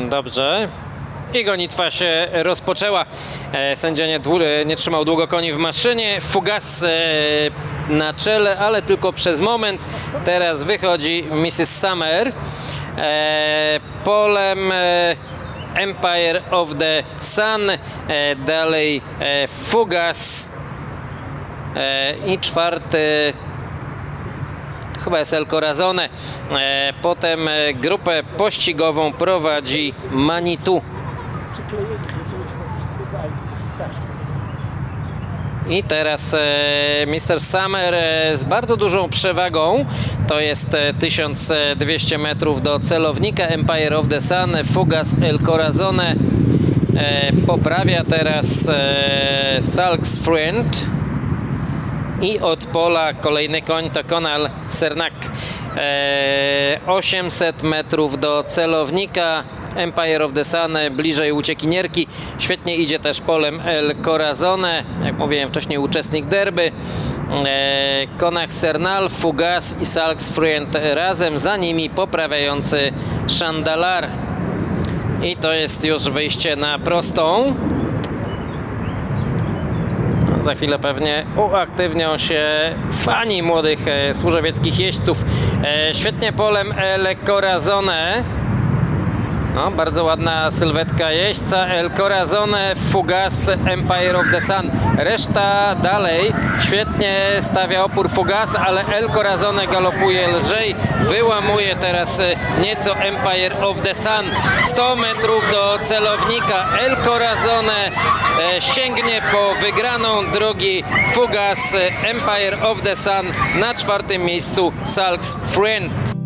Dobrze. I gonitwa się rozpoczęła. E, Sędzia nie, e, nie trzymał długo koni w maszynie. Fugas e, na czele, ale tylko przez moment. Teraz wychodzi Mrs. Summer. Polem Empire of the Sun. Dalej Fugas. I czwarty chyba jest El Corazone. E, Potem e, grupę pościgową prowadzi Manitu. I teraz e, Mr. Summer z bardzo dużą przewagą, to jest e, 1200 metrów do celownika Empire of the Sun, Fugas El Corazone poprawia teraz Salks Friend i od pola kolejny koń to Konal Sernak. E, 800 metrów do celownika Empire of the Sun, bliżej uciekinierki. Świetnie idzie też polem El Corazone, jak mówiłem wcześniej uczestnik derby. E, Konach Sernal, Fugas i Salks Friend razem, za nimi poprawiający Chandalar. I to jest już wyjście na prostą. Za chwilę pewnie uaktywnią się fani młodych e, służewieckich jeźdźców. E, świetnie polem El Corazone. No, bardzo ładna sylwetka jeźdźca. El Corazone, Fugas, Empire of the Sun. Reszta dalej. Świetnie stawia opór Fugas, ale El Corazone galopuje lżej. Wyłamuje teraz e, nieco Empire of the Sun. 100 metrów do celownika. El Corazone e, sięgnie po wygraną drogi Fugas, e, Empire of the Sun. Na czwartym miejscu Salks Friend.